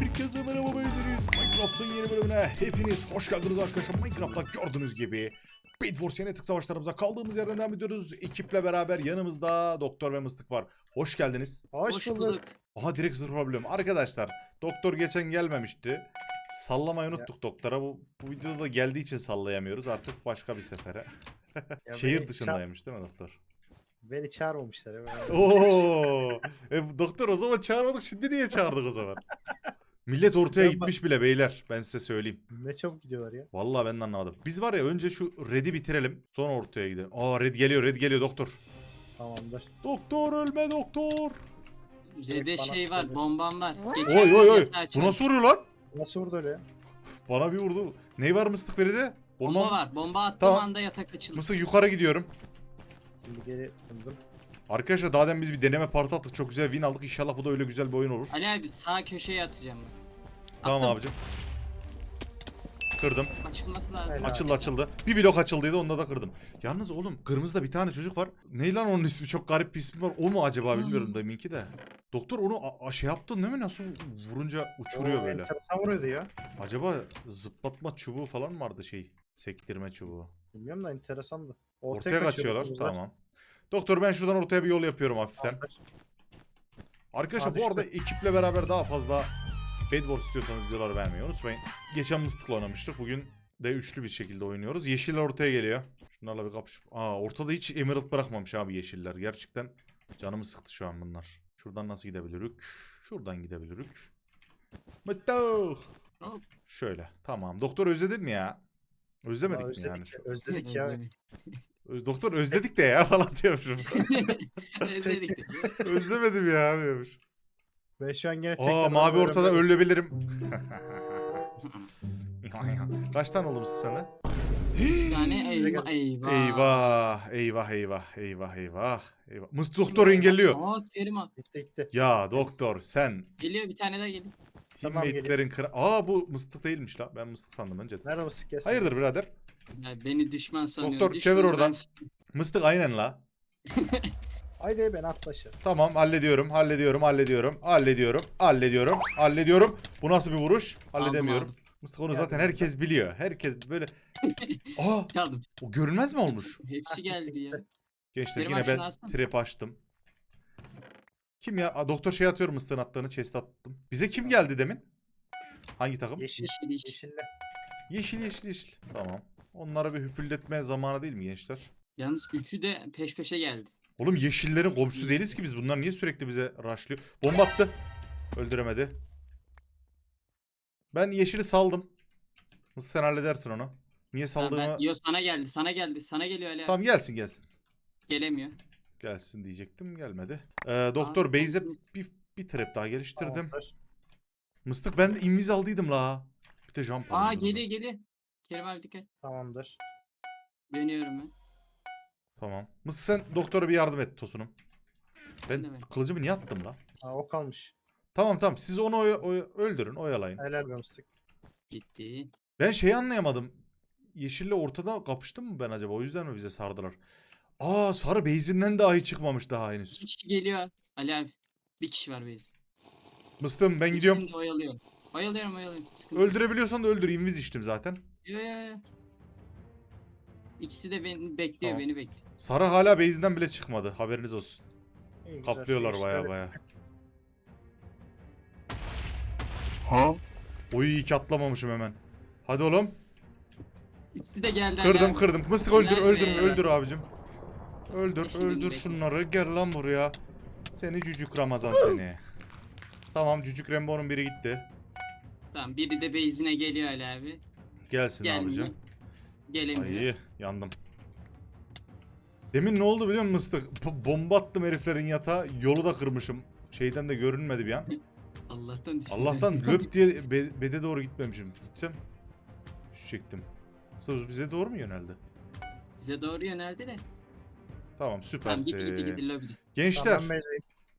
Herkese merhaba beyleriz. Minecraft'ın yeni bölümüne hepiniz hoş geldiniz arkadaşlar. Minecraft'ta gördüğünüz gibi Bed Wars yeni tık savaşlarımıza kaldığımız yerden devam ediyoruz. Ekiple beraber yanımızda Doktor ve Mıstık var. Hoş geldiniz. Hoş, Hoş bulduk. bulduk. Aha direkt zırh problem. Arkadaşlar Doktor geçen gelmemişti. Sallamayı unuttuk doktora. Bu, bu videoda da geldiği için sallayamıyoruz. Artık başka bir sefere. Ya Şehir beni dışındaymış değil mi doktor? beni çağırmamışlar. ya. Oo. e, doktor o zaman çağırmadık. Şimdi niye çağırdık o zaman? Millet ortaya Ben- gitmiş bile beyler. Ben size söyleyeyim. Ne çabuk gidiyorlar ya. Vallahi ben de anlamadım. Biz var ya önce şu red'i bitirelim. Sonra ortaya gidelim. Aa red geliyor red geliyor doktor. Tamamdır. Doktor ölme doktor. Zede bana şey var, söyle. bombam var. Oy Geçersin oy oy. yatağı Bu nasıl vuruyor lan? Nasıl vurdu öyle ya? Bana bir vurdu. Ne var mıstık veride? Bomba var. Bomba attığım Tamam. anda yatak açıldı. Mıstık yukarı gidiyorum. Şimdi geri döndüm. Arkadaşlar daha demin biz bir deneme parti attık. Çok güzel win aldık. İnşallah bu da öyle güzel bir oyun olur. Ali abi sağ köşeye atacağım ben. Tamam Attım. abicim. Kırdım. Açılması lazım. Helal. Açıldı açıldı. Bir blok açıldıydı onda da kırdım. Yalnız oğlum kırmızıda bir tane çocuk var. Ne lan onun ismi çok garip bir ismi var. O mu acaba bilmiyorum Hmm. deminki de. Doktor onu a- a- şey yaptın değil mi? Nasıl vurunca uçuruyor böyle. Enteresan vuruyordu ya. Acaba zıplatma çubuğu falan mı vardı şey? Sektirme çubuğu. Bilmiyorum da enteresandı. Ortaya, kaçıyorlar. kızlar. Tamam. Doktor ben şuradan ortaya bir yol yapıyorum hafiften. Arkadaşlar Abi bu işte- arada ekiple beraber daha fazla Bed Wars istiyorsanız videoları beğenmeyi unutmayın. Geçen Mıstık'la oynamıştık. Bugün de üçlü bir şekilde oynuyoruz. Yeşiller ortaya geliyor. Şunlarla bir kapışıp. Aa ortada hiç emerald bırakmamış abi yeşiller. Gerçekten canımı sıktı şu an bunlar. Şuradan nasıl gidebiliriz? Şuradan gidebiliriz. Mutlu. Şöyle. Tamam. Doktor özledin mi ya? Özlemedik Ya mi özledik, yani? ya, özledik ya. Doktor özledik de ya falan diyormuşum. Özledik de. Özlemedim ya diyormuş. Ben şu an gene Aa tekrar mavi oynuyorum ortada ölebilirim. Kaç tane oldu mısın sana? Bir tane eyvah eyvah. Eyvah, eyvah, eyvah, eyvah, eyvah, eyvah. Mıst doktor engelliyor. Aa Kerim abi. Gitti gitti. Ya doktor sen Geliyor bir tane daha geliyor. Tamam, teammate'lerin kıra... Aa bu mıstık değilmiş la. Ben mıstık sandım önce. Merhaba sık Hayırdır birader? Ya beni düşman sanıyor. Doktor, Düşman çevir ben oradan. s- Mıstık aynen la. Haydi ben atlaşır. Tamam hallediyorum, hallediyorum, hallediyorum, hallediyorum, hallediyorum, hallediyorum. Bu nasıl bir vuruş? Halledemiyorum. aldım. Mıstık onu zaten herkes biliyor. Herkes böyle... Aa Aldım. o görünmez mi olmuş? Hepsi geldi ya. Gençler Benim yine ben alsana. trap açtım. Kim ya? Aa, doktor şey atıyorum mıstığın attığını chest attım. Bize kim geldi demin? Hangi takım? Yeşil. Yeşil iş. Yeşille. Yeşil yeşil yeşil. Tamam. Onlara bir hüpülletme zamanı değil mi gençler? Yalnız üçü de peş peşe geldi. Oğlum yeşillerin komşusu değiliz ki biz. Bunlar niye sürekli bize rushlıyor? Bomba attı. Öldüremedi. Ben yeşili saldım. Nasıl sen halledersin onu? Niye Tamam, saldığımı... ben, yo sana geldi. Sana geldi. Sana geliyor Ali abi. Tamam gelsin gelsin. Gelemiyor. Gelsin diyecektim gelmedi. Ee, doktor Beyze bir, bir trap daha geliştirdim. Tamamdır. Mıstık ben de inviz aldıydım la. Bir de jump Aa geliyor geliyor. Kerim abi dikkat. Tamamdır. Dönüyorum ben. Tamam. Mıstık sen doktora bir yardım et Tosunum. Ben Ben de ben. kılıcımı niye attım la? Ha o kalmış. Tamam tamam siz onu oya- oya- öldürün oyalayın. Helal be mıstık. Gitti. Ben şeyi anlayamadım. Yeşille ortada kapıştım mı ben acaba? O yüzden mi bize sardılar? Aa sarı beyzinden dahi çıkmamış daha henüz. İki kişi geliyor. Ali abi. Bir kişi var base. Mıstığım ben gidiyorum. De oyalıyorum. Oyalıyorum oyalıyorum. Sıkıntı yok. Öldürebiliyorsan da öldür. inviz içtim zaten. Yo, yo, yo. İkisi de beni bekliyor Tamam. beni bekliyor. Sarı hala beyzinden bile çıkmadı. Haberiniz olsun. İyi, güzel. Kaplıyorlar Şu baya işleri- baya. Ha? Oy iki atlamamışım hemen. Hadi oğlum. İkisi de geldi Ali Kırdım kırdım. Mıstık öldür Helal öldür be. öldür abicim. Öldür Yeşil öldür bekle. şunları. Gel lan buraya. Seni cücük Ramazan seni. Tamam cücük Rembo'nun biri gitti. Tamam biri de base'ine geliyor Ali abi. Gelsin Gelmiyor. abicim. Gelemiyor. Ay yandım. Demin ne oldu biliyor musun Mıstık? B- bomba attım heriflerin yatağa. Yolu da kırmışım. Şeyden de görünmedi bir an. Allah'tan düşün. Allah'tan löp diye be- bede doğru gitmemişim. Gitsem düşecektim. Sırf bize doğru mu yöneldi? Bize doğru yöneldi de. Tamam Tamam süpersin. gitti gitti gitti lobide. Gençler Tamam, ben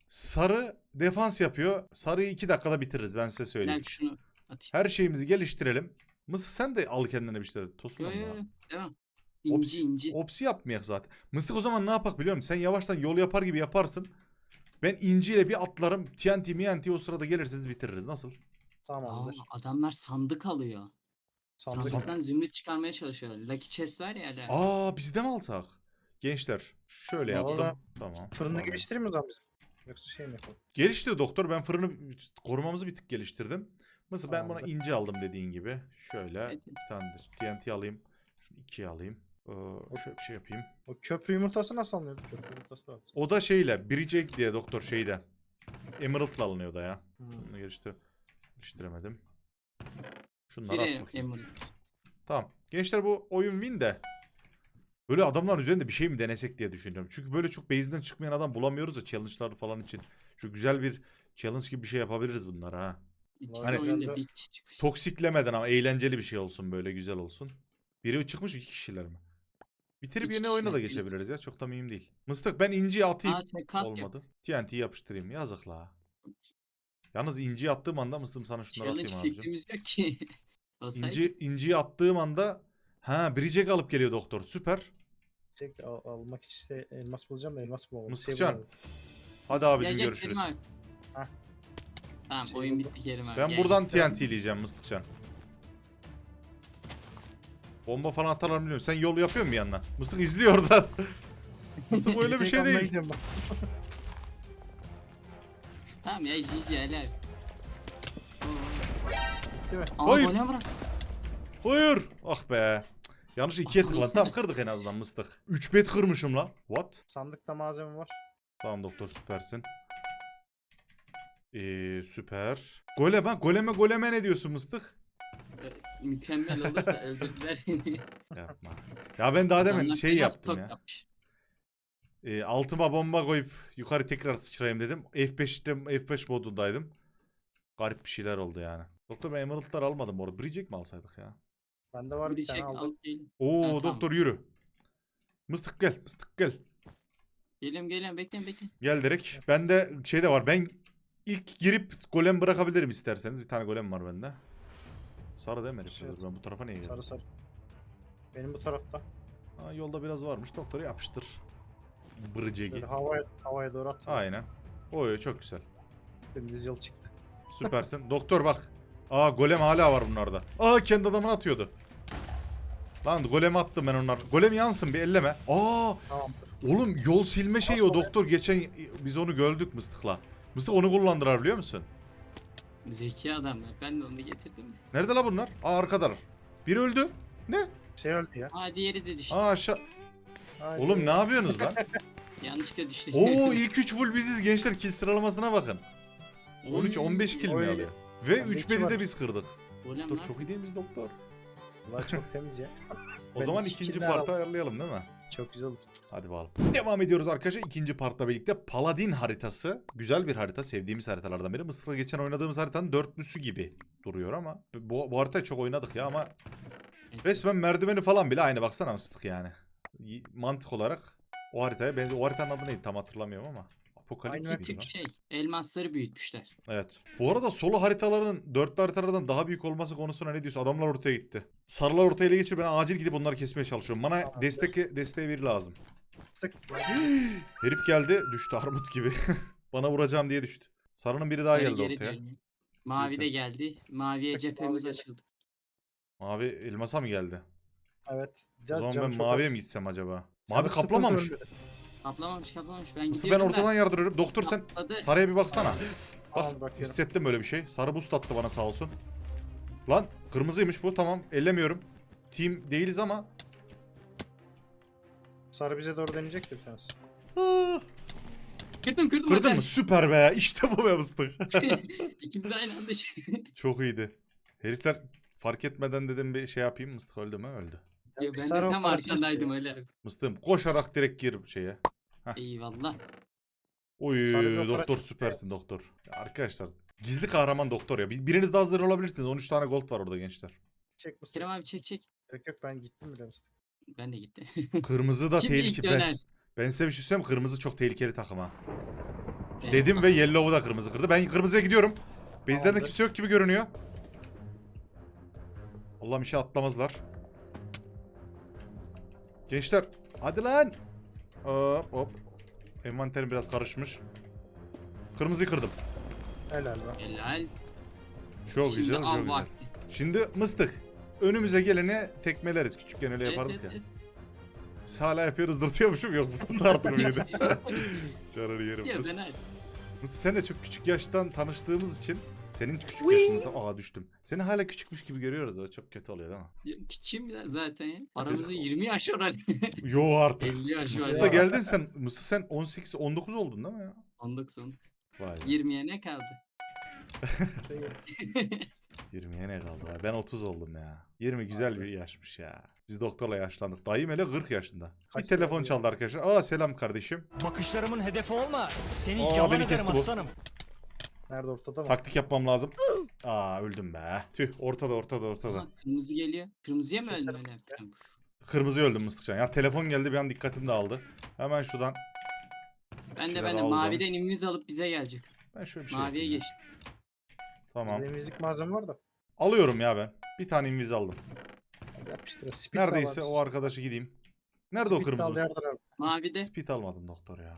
sarı defans yapıyor. Sarıyı iki dakikada bitiririz ben size Ben söyleyeyim. şunu atayım. Her şeyimizi geliştirelim. Mısır sen de al kendine bir şeyler. Tosun Yo yo ama. yo. Devam. Ops, İnci inci. Opsi yapmayak zaten. Mıstık o zaman ne yapak biliyor musun? Sen yavaştan yol yapar gibi yaparsın. Ben inciyle bir atlarım. TNT MNT o sırada gelirsiniz bitiririz. Nasıl? Aa, Tamamdır. adamlar sandık alıyor. Sandık. Sandıktan zümrüt çıkarmaya çalışıyorlar. Lucky chest var ya hala. Aa bizde mi alsak? Gençler şöyle yaptım. Vallahi- Tamam. Fırını tamam. geliştireyim mi o zaman biz? Yoksa şey mi yapalım? Geliştir doktor. Ben fırını korumamızı bir tık geliştirdim. Mesela ben buna ince aldım dediğin gibi. Şöyle bir tane de TNT alayım. Şunu ikiye alayım. Ee, şöyle bir şey yapayım. O köprü yumurtası nasıl alınıyordu? Köprü yumurtası da. O da şeyle Bridge diye doktor şeyde. Emerald'la alınıyor da ya. Hmm. Bunu geliştir geliştiremedim. Şunları at bakayım. emerald. Tamam. Gençler bu oyun win de. Böyle adamların üzerinde bir şey mi denesek diye düşünüyorum. Çünkü böyle çok base'den çıkmayan adam bulamıyoruz ya challenge'lar falan için. Şu güzel bir challenge gibi bir şey yapabiliriz bunlar ha. İkisi Hani- oyunda bir kişi çıkmış. Toksiklemeden ama eğlenceli bir şey olsun böyle güzel olsun. Biri çıkmış iki kişiler mi? Bitirip İki yeni oyuna da kişiler, geçebiliriz ya. Çok da mühim değil. Mıstık ben inciyi atayım. Aa tek kat yok. Olmadı. TNT yapıştırayım. Yazık la. Yalnız inciyi attığım anda mıstım sana şunları Challenge atayım abicim. fikrimiz yok ki. İnci, inciyi attığım anda ha Bridge'e alıp geliyor doktor. Süper. Çek, al- almak için işte elmas bulacağım da elmas bulamadım. Mıstıkcan, bulamadım. Hadi Gel abicim gel görüşürüz. Kerim abi. Tamam Şey oyun bitti Kerim abi. Ben gel. buradan TNT'leyeceğim Mıstıkcan. Bomba falan atarlar mı bilmiyorum. Sen yol yapıyor musun yandan? Mıstık izliyor oradan. Mıstık öyle bir şey değil. Tamam ya GG helal. Hayır. bırak. Hayır. Ah be. Yanlış ikiye tıkladım. Tamam kırdık en azından mıstık. 3 bet kırmışım la. What? Sandıkta malzeme var. Tamam doktor süpersin. Ee, süper. Golem ha. Goleme goleme ne diyorsun mıstık? Ee, Mükemmel olur da öldürdüler beni. Yapma. Ya ben daha demin Adamlar şey yaptım ya. yapmış. Ee, altıma bomba koyup yukarı tekrar sıçrayayım dedim. F5'te F5 modundaydım. Garip bir şeyler oldu yani. Doktor ben Emerald'lar almadım orada. Bridgek mi alsaydık ya? Bende var Bir bir tane aldım. Oo Ha, tamam. doktor yürü. Mıstık gel. Mıstık gel. Geliyorum geliyorum bekleyin bekleyin. Gel direkt. Bende şey de var. Ben ilk girip golem bırakabilirim isterseniz. Bir tane golem var bende. Sarı değil mi herif? Şey. Ben bu tarafa niye geldim? Sarı sarı. Benim bu tarafta. Ha, yolda biraz varmış. Doktoru yapıştır. Bridgek'i. Böyle havaya, havaya doğru attım. Aynen. Oy çok güzel. Dümdüz yol çıktı. Süpersin. Doktor bak. Aa golem hala var bunlarda. Aa kendi adamını atıyordu. Lan golem attım ben onlar. Golem yansın bir elleme. Aa Tamamdır. oğlum yol silme şeyi o doktor geçen biz onu gördük mıstıkla. Mıstık onu kullandılar biliyor musun? Zeki adamlar. Ben de onu getirdim. Nerede la bunlar? Aa arkadalar. Biri öldü. Ne? Şey öldü ya. Aa diğeri de düştü. Aa aşağı. Haydi. Oğlum ne yapıyorsunuz lan? Yanlışlıkla düştü. Oo ilk 3 full biziz gençler kill sıralamasına bakın. 13 15 kill mi alıyor? Ve Bende 3 iki bedi de biz kırdık. Golem Doktor lan. çok iyi değil miyiz doktor? Ulan çok temiz ya. O Ben zaman iki ikinci aldım. ayarlayalım değil mi? Çok güzel oldu. Hadi bakalım. Devam ediyoruz arkadaşlar. İkinci partla birlikte Paladin haritası. Güzel bir harita. Sevdiğimiz haritalardan biri. Mısır'da geçen oynadığımız haritanın dörtlüsü gibi duruyor ama. Bu, bu haritayı çok oynadık ya ama resmen merdiveni falan bile aynı baksana mıstık yani. Mantık olarak o haritaya benziyor. O haritanın adı neydi tam hatırlamıyorum ama. Apokalips Aynı Bir tık şey. Elmasları büyütmüşler. Evet. Bu arada solo haritaların dörtlü haritalardan daha büyük olması konusuna ne diyorsun? Adamlar ortaya gitti. Sarılar ortaya ele geçiyor. Ben acil gidip onları kesmeye çalışıyorum. Bana Tamamdır. destek desteğe biri lazım. Sık. Herif geldi düştü armut gibi. Bana vuracağım diye düştü. Sarının biri daha Sarı geldi geri ortaya. dönüyor. Mavi de geldi. Maviye Sık, cephemiz mavi geldi. açıldı. Mavi elmasa mı geldi? Evet. O zaman ben maviye mi gitsem acaba? Mavi kaplamamış. Kaplamamış kaplamamış. Ben Nasıl ben gidiyorum ortadan da. yardırıyorum. Doktor sen Kapladı. sarıya bir baksana. Bak bakıyorum. hissettim böyle bir şey. Sarı boost attı bana sağ olsun. Lan kırmızıymış bu tamam ellemiyorum. Team değiliz ama. Sarı bize doğru deneyecekti bir tanesi. Ah, Kırdım kırdım. Kırdın mı? Süper be. İşte bu be mıstık. İkimiz de aynı anda şey. Çok iyiydi. Herifler fark etmeden dedim bir şey yapayım. Mıstık öldü mü? Öldü. Ya ben de sarı tam arkandaydım istiyor. öyle. Mıstığım koşarak direkt gir şeye. Eyvallah. Oy Sarı bir doktor operasyon. süpersin Evet. doktor. Ya arkadaşlar gizli kahraman doktor ya. Bir- Biriniz de hazır olabilirsiniz. 13 tane gold var orada gençler. Çek mısın? Kerem abi çek çek. Yok yok ben gittim bile mısın? Ben de gitti. Kırmızı da Şimdi ilk tehlikeli. Ben, dönersin. ben size bir şey söyleyeyim mi? Kırmızı çok tehlikeli takım ha. Eyvallah. Dedim ve Yellow'u da kırmızı kırdı. Ben kırmızıya gidiyorum. Base'den de Tamamdır. kimse yok gibi görünüyor. Allah'ım işe atlamazlar. Gençler hadi lan. Hop hop. Envanterim biraz karışmış. Kırmızıyı kırdım. Helal be. Helal. Çok Şimdi güzel, çok güzel. vakti. Şimdi mıstık. Önümüze geleni tekmeleriz. Küçükken öyle Evet, yapardık evet, ya. evet. Biz hala yapıyoruz dırtıyormuşum yok mıstık da artırmıyordu. Canını yerim. Ya ben sen de çok küçük yaştan tanıştığımız için senin küçük yaşında aa düştüm. Seni hala küçükmüş gibi görüyoruz o çok kötü oluyor değil mi? Ya, Küçüğüm ya zaten ya. Aramızda 20 yaş var Ali. Yo artık. 50 yaş var. Ya. da geldin sen. Mıstık sen 18 19 oldun değil mi ya? 19 19. Vay. 20'ye ne kaldı? Şey, 20'ye ne kaldı? ya? Ben 30 oldum ya. 20 güzel bir yaşmış ya. Biz doktorla yaşlandık. Dayım hele 40 yaşında. Kaç bir telefon çaldı arkadaşlar. Aa selam kardeşim. Bakışlarımın hedefi olma. Seni Aa, yalan beni ederim kesti bu. aslanım. Nerede ortada mı? Taktik yapmam lazım. Aa öldüm be. Tüh ortada ortada ortada. Aha, kırmızı geliyor. Kırmızıya mı öldün Keser- öyle? Kırmızı öldüm Mıstıkcan. Ya telefon geldi bir an dikkatim dağıldı. Hemen şuradan. Ben de ben de aldım. maviden imimiz alıp bize gelecek. Ben şöyle bir şey Maviye yapayım ya. geçtim. Tamam. Bizde müzik malzeme var da. Alıyorum ya ben. Bir tane inviz aldım. Yapıştır. Speed de Neredeyse o arkadaşı gideyim. Nerede o kırmızı mıstık? Mavide. Speed almadım doktor ya.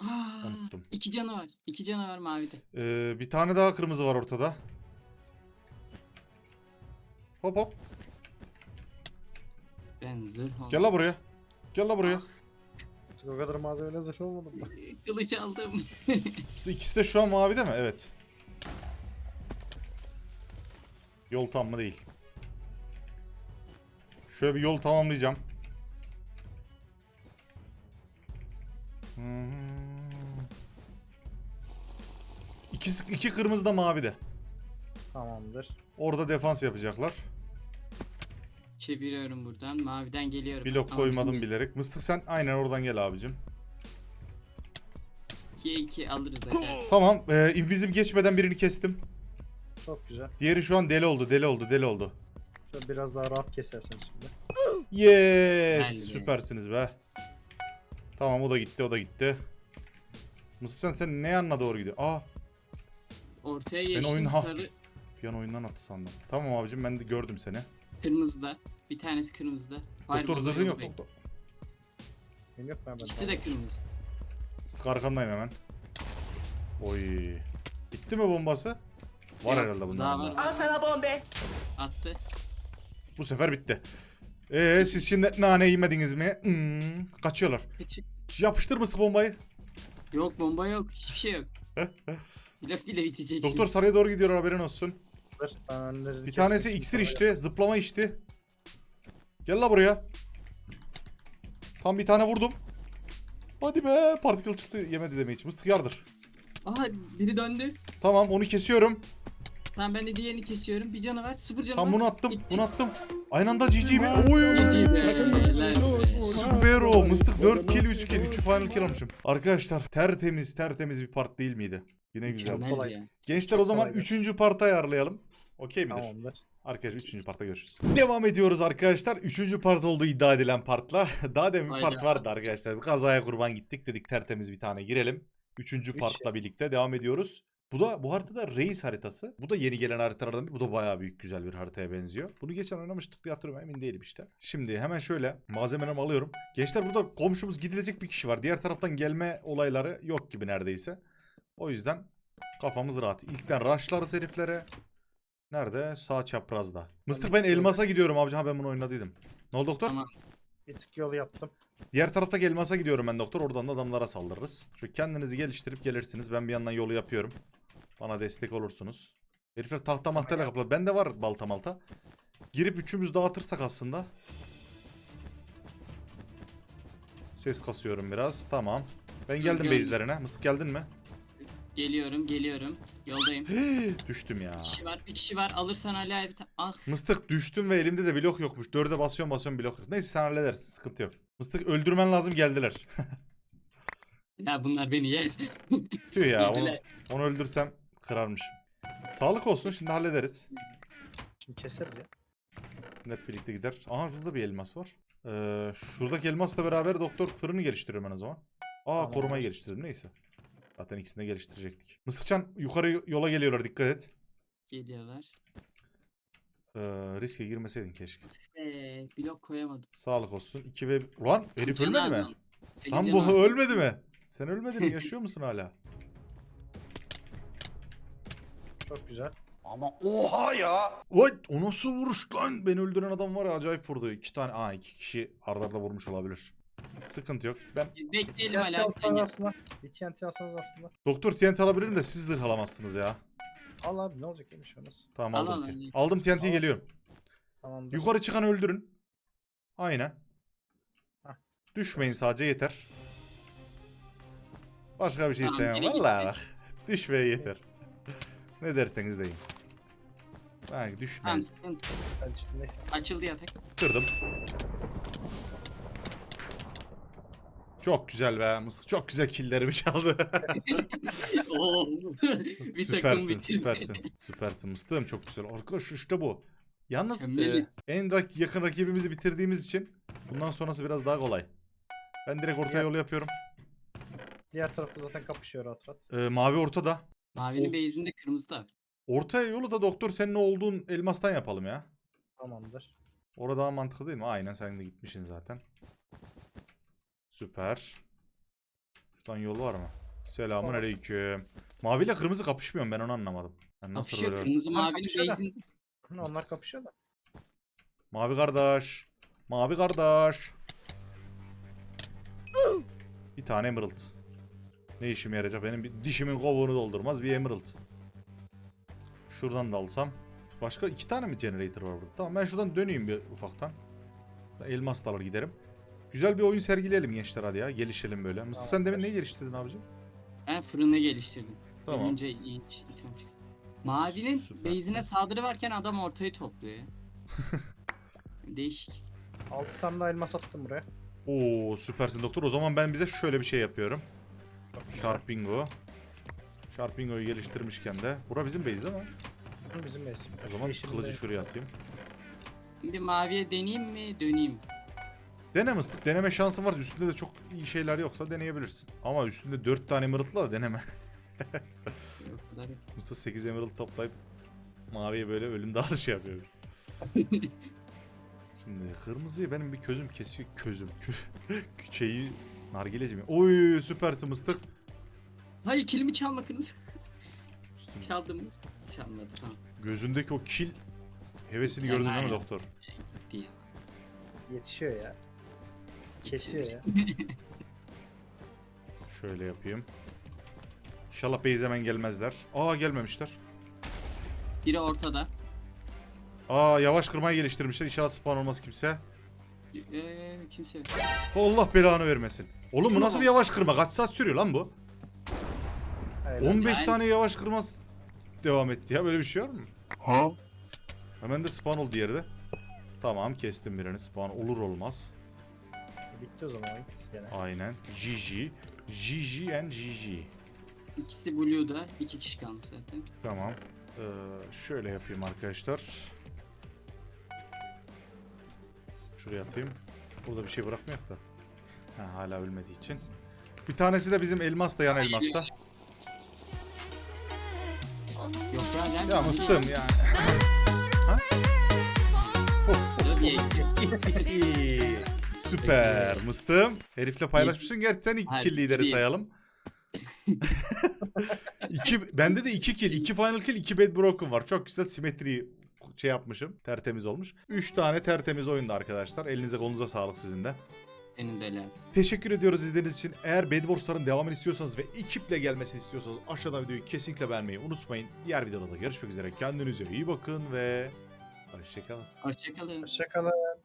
Aa, Unuttum. iki canı var. İki canı var mavide. Ee, bir tane daha kırmızı var ortada. Hop hop. Ben zırh oldum. Gel la buraya. Gel la buraya. Artık o kadar malzemeyle zırh olmadım ben. Kılıç aldım. İşte İkisi de şu an mavide mi? Evet. Yol tam mı değil. Şöyle bir yol tamamlayacağım. İkisi, iki kırmızı da mavide. Tamamdır. Orada defans yapacaklar. Çeviriyorum buradan. Maviden geliyorum. Blok Ama koymadım bilerek. Mıstık sen aynen oradan gel abicim. 2'ye 2 alırız aga. Tamam. E, invizim geçmeden birini kestim. Çok güzel. Diğeri şu an deli oldu, deli oldu, deli oldu. Şöyle biraz daha rahat kesersin şimdi. Yes! Bence. Süpersiniz be. Tamam o da gitti, o da gitti. Mısır sen, sen ne yanına doğru gidiyor? Aa, Ortaya geçtim oyun- ha. sarı bir an oyundan attı sandım. Tamam abicim ben de gördüm seni. kırmızıda. Bir tanesi kırmızıda. Doktor Fireball zırhın yok yoldayım. doktor. Benim yok ben. ben İkisi de kırmızı. Mıstık arkandayım hemen. Oy. Bitti mi bombası? Var Yok, herhalde daha bunların. var. da. Al sana bombe. Attı. Bu sefer bitti. Ee siz şimdi nane yemediniz mi? Hmm, kaçıyorlar. Kaçı- Yapıştır mısın bombayı? Yok bomba yok. Hiçbir şey yok. Bile bitecek Doktor şimdi. saraya doğru gidiyor haberin olsun. Dur, Bir tanesi iksir içti, zıplama içti. Gel la buraya. Tam bir tane vurdum. Hadi be, particle çıktı. Yemedi demeyi hiç. Mıstık yardır. Aha biri döndü. Tamam, onu kesiyorum. Tamam ben de diğerini kesiyorum. Bir canı var. Sıfır canı Tam var. bunu attım, Gitti. bunu attım. Aynı anda GG mi? Oy! GG be, helal be. Süper. Mıstık 4 kill, 3 kill, 3 final kill almışım. Arkadaşlar tertemiz, tertemiz bir part değil miydi? Yine güzel. Kolay. ya. Gençler o zaman kolay. 3. partı ayarlayalım. Okey midir? Tamamdır. Arkadaşlar 3. partta görüşürüz. Devam ediyoruz arkadaşlar. 3. part olduğu iddia edilen partla. Daha demin bir part vardı arkadaşlar. Bir kazaya kurban gittik dedik tertemiz bir tane girelim. 3. Üç partla birlikte devam ediyoruz. Bu da bu haritada reis haritası. Bu da yeni gelen haritalardan bir. Bu da bayağı büyük güzel bir haritaya benziyor. Bunu geçen oynamıştık diye hatırlıyorum emin değilim işte. Şimdi hemen şöyle malzemelerimi alıyorum. Gençler burada komşumuz gidilecek bir kişi var. Diğer taraftan gelme olayları yok gibi neredeyse. O yüzden kafamız rahat. İlkten rushlarız heriflere. Nerede? Sağ çaprazda. Mıstık ben elmasa gidiyorum abici. Ha ben bunu oynadıydım. Ne oldu doktor? Tamam. Bir tık yol yaptım. Diğer taraftaki elmasa gidiyorum ben doktor. Oradan da adamlara saldırırız. Şu kendinizi geliştirip gelirsiniz. Ben bir yandan yolu yapıyorum. Bana destek olursunuz. Herifler tahta mahtayla kapladı. Bende var balta malta. Girip üçümüz dağıtırsak aslında. Ses kasıyorum biraz. Tamam. Ben geldim Gördüm. base'lerine. Mıstık geldin mi? Geliyorum geliyorum. Yoldayım. Düştüm ya. Bir kişi var. Bir kişi var. Alırsan Ali abi. ta- Ah. Mıstık düştüm ve elimde de blok yokmuş. Dörde basıyorum basıyorum blok yok. Neyse sen halledersin. Sıkıntı yok. Mıstık öldürmen lazım geldiler. Ya bunlar beni yer. Tüh ya onu, onu öldürsem kırarmışım. Sağlık olsun şimdi hallederiz. Şimdi keseriz ya. Hep birlikte gider. Aha şurada bir elmas var. Ee, şuradaki elmasla beraber doktor fırını geliştiriyorum ben o zaman. Aa Tamam. korumayı geliştirdim neyse. Zaten ikisini de geliştirecektik. Mıstıkcan yukarı yola geliyorlar dikkat et. Geliyorlar. Ee, riske girmeseydin keşke. Eee blok koyamadım. Sağlık olsun. 2 ve... Ulan herif ölmedi mi? Lan bu ölmedi mi? Sen ölmedin mi? Yaşıyor musun hala? Çok güzel. Ama oha ya. Vay o nasıl vuruş lan? Beni öldüren adam var ya acayip vurdu. İki tane, aa iki kişi arda arda vurmuş olabilir. Sıkıntı yok. Ben Biz bekleyelim TNT hala. bir alsanız aslında. Bir TNT alsanız aslında. doktor TNT alabilirim de siz zırh alamazsınız ya. Al abi ne olacak yemiş o nasıl? Tamam Al, aldım. al, TNT. al. Aldım TNT Al. geliyorum. Tamamdır. Yukarı çıkanı öldürün. Aynen. Hah. Düşmeyin sadece yeter. Başka bir şey Tamam, istemem. geri Vallahi bak. Düşmeye yeter. Ne derseniz deyin. Bak düşmeyin. Tamam sıkıntı. yok. Hadi işte neyse. Açıldı yatak. Kırdım. Çok güzel be Mısır. Çok güzel killlerimi çaldı. Oo. bir takım süpersin, bitirdi. süpersin. Süpersin Mıstığım çok güzel. Arkadaş işte bu. Yalnız e, Mükemmeliz. en rak- yakın rakibimizi bitirdiğimiz için bundan sonrası biraz daha kolay. Ben direkt orta Ya- yolu yapıyorum. Diğer tarafta zaten kapışıyor rahat rahat. Ee, mavi ortada. Mavinin O- base'inde kırmızı da var. Orta yolu da doktor senin olduğun elmastan yapalım ya. Tamamdır. Orada daha mantıklı değil mi? Aynen sen de gitmişsin zaten. Süper. Şuradan yol var mı? Selamun aleyküm. Mavi ile kırmızı kapışmıyor mu? Ben onu anlamadım. Ben nasıl Kapışıyor böyle? kırmızı Bunlar mavinin kapışıyor da. base'inde. Hı, Onlar kapışıyor da. Mavi kardeş. Mavi kardeş. Bir tane emerald. Ne işime yarayacak? Benim bir dişimin kovuğunu doldurmaz bir emerald. Şuradan da alsam. Başka iki tane mi generator var burada? Tamam ben şuradan döneyim bir ufaktan. Elmas da alır giderim. Güzel bir oyun sergileyelim gençler hadi ya. Gelişelim böyle. Mısır sen demin neyi geliştirdin abicim? Ben fırını geliştirdim. Tamam. Önce item çıksın. Mavinin Süpersin. base'ine saldırı varken adam ortayı topluyor ya. Değişik. 6 tane daha elmas attım buraya. Oo süpersin doktor. O zaman ben bize şöyle bir şey yapıyorum. Sharpingo. Sharpingo'yu geliştirmişken de. Bura bizim base değil mi? Bizim base. O zaman kılıcı şuraya atayım. Şimdi maviye deneyeyim mi döneyim. Dene mıstık. Deneme şansın varsa üstünde de çok iyi şeyler yoksa deneyebilirsin. Ama üstünde 4 tane emerald'la da deneme. O kadar yok. Mıstık 8 emerald toplayıp maviye böyle ölüm dağılı şey yapıyor. Şimdi kırmızıyı benim bir közüm kesiyor. Közüm. Şeyi nargileci mi? Oy süpersin mıstık. Hayır kilimi çalma kırmızı. Çaldım mı? Çalmadı tamam. Gözündeki o kil hevesini gördün değil mi aynen. doktor? Gitti ya. Yetişiyor ya. Kesiyor ya. Şöyle yapayım. İnşallah base hemen gelmezler. Aa gelmemişler. Biri ortada. Aa yavaş kırmayı geliştirmişler. İnşallah spawn olmaz kimse. Ee, kimse yok. Allah belanı vermesin. Oğlum bu nasıl bir yavaş kırma? Kaç saat sürüyor lan bu? Hayır, 15 yani- saniye yavaş kırma devam etti ya. Böyle bir şey var mı? Ha? Hemen de spawn oldu yerde. Tamam kestim birini. Spawn olur olmaz. Bitti o zaman oyun. Gene. Aynen. GG. GG and GG. İkisi Blue'da. iki kişi kalmış zaten. Tamam. Ee, şöyle yapayım arkadaşlar. Şuraya atayım. Burada bir şey bırakmıyor da. Ha, hala ölmediği için. Bir tanesi de bizim elmas da yan elmas da. Yok ya lan. Ya mıstım ki. Süper mıstım. Herifle paylaşmışsın. Gerçi sen iki Hayır, kill lideri sayalım. iki, bende de iki kill. iki final kill, iki bed broken var. Çok güzel simetri şey yapmışım. Tertemiz olmuş. Üç tane tertemiz oyunda arkadaşlar. Elinize kolunuza sağlık sizin de. Benim de öyle. Teşekkür ediyoruz izlediğiniz için. Eğer Bed Wars'ların devamını istiyorsanız ve ekiple gelmesini istiyorsanız aşağıdan videoyu kesinlikle beğenmeyi unutmayın. Diğer videoda da görüşmek üzere. Kendinize iyi bakın ve hoşçakalın. Hoşçakalın. Hoşçakalın.